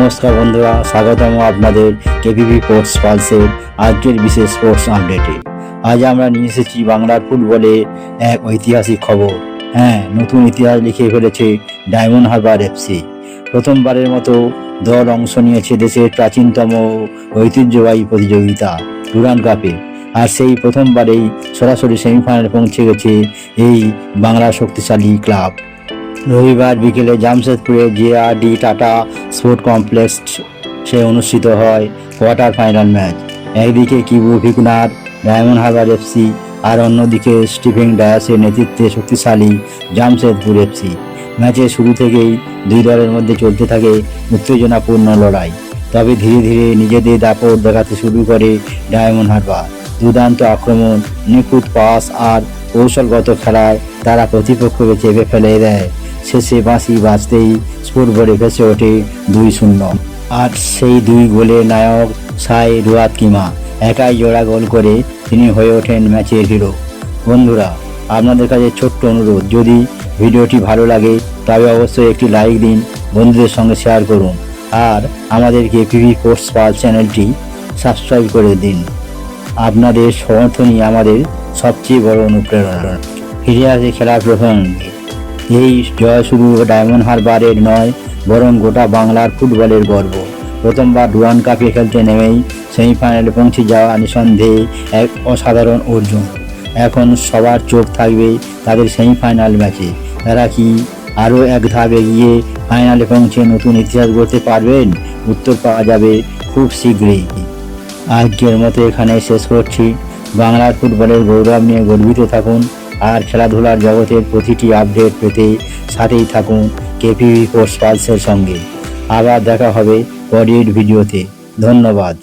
নমস্কার বন্ধুরা, স্বাগতম আপনাদের কেপিপি স্পোর্টস পালসের আজকের বিশেষ স্পোর্টস আপডেটে আজ আমরা নিয়ে এসেছি বাংলার ফুটবলে এক ঐতিহাসিক খবর। হ্যাঁ নতুন ইতিহাস লিখে ফেলেছে ডায়মন্ড হারবার এফসি প্রথমবারের মতো দল অংশ নিয়েছে দেশের প্রাচীনতম ঐতিহ্যবাহী প্রতিযোগিতা ডুরান কাপে। আর সেই প্রথমবারেই সরাসরি সেমিফাইনালে পৌঁছে গেছে এই বাংলার শক্তিশালী ক্লাব রবিবার বিকেলে জামশেদপুরে জেআরডি টাটা স্পোর্ট কমপ্লেক্স সে অনুষ্ঠিত হয় কোয়ার্টার ফাইনাল ম্যাচ। একদিকে Kibu Vicuna, Diamond Harbour FC আর অন্যদিকে স্টিফেন ডায়াসের নেতৃত্বে শক্তিশালী জামশেদপুর এফসি। ম্যাচের শুরু থেকেই দুই দলের মধ্যে চলতে থাকে উত্তেজনাপূর্ণ লড়াই। তবে ধীরে ধীরে নিজেদের দাপট দেখাতে শুরু করে ডায়মন্ড হারবার। দুর্দান্ত আক্রমণ, নিখুঁত পাস আর কৌশলগত খেলায় তারা প্রতিপক্ষকে চেপে ফেলে দেয়। শেষে বাঁশি বাজতেই স্পোর্ট বোর্ডে ভেসে ওঠে দুই শূন্য। আর সেই দুই গোলের নায়ক সাই রুয়াত কিমা একাই জোড়া গোল করে তিনি হয়ে ওঠেন ম্যাচের হিরো। বন্ধুরা, আপনাদের কাছে ছোট্ট অনুরোধ, যদি ভিডিওটি ভালো লাগে তবে অবশ্যই একটি লাইক দিন, বন্ধুদের সঙ্গে শেয়ার করুন, আর আমাদের কেপিভি স্পোর্টস পাল চ্যানেলটি সাবস্ক্রাইব করে দিন। আপনাদের সমর্থনই আমাদের সবচেয়ে বড় অনুপ্রেরণা। ফিরে আসে খেলার প্রসঙ্গে এই জয় শুধু ডায়মন্ড হারবারের নয়, বরং গোটা বাংলার ফুটবলের গর্ব। প্রথমবার ডুয়ান কাপে খেলতে নেমেই সেমিফাইনালে পৌঁছে যাওয়া নিঃসন্দেহে এক অসাধারণ অর্জন। এখন সবার চোখ থাকবে তাদের সেমিফাইনাল ম্যাচে। তারা কি আরও এক ধাপ এগিয়ে ফাইনালে পৌঁছে নতুন ইতিহাস গড়তে পারবেন? উত্তর পাওয়া যাবে খুব শীঘ্রই। আজকের মতো এখানে শেষ করছি। বাংলার ফুটবলের গৌরব নিয়ে গর্বিত থাকুন। আর খেলাধুলার জগতের প্রতিটি আপডেট পেতে সাথেই থাকুন কেপিভি স্পোর্টস পালসের সঙ্গে। আবার দেখা হবে পরের ভিডিওতে। ধন্যবাদ।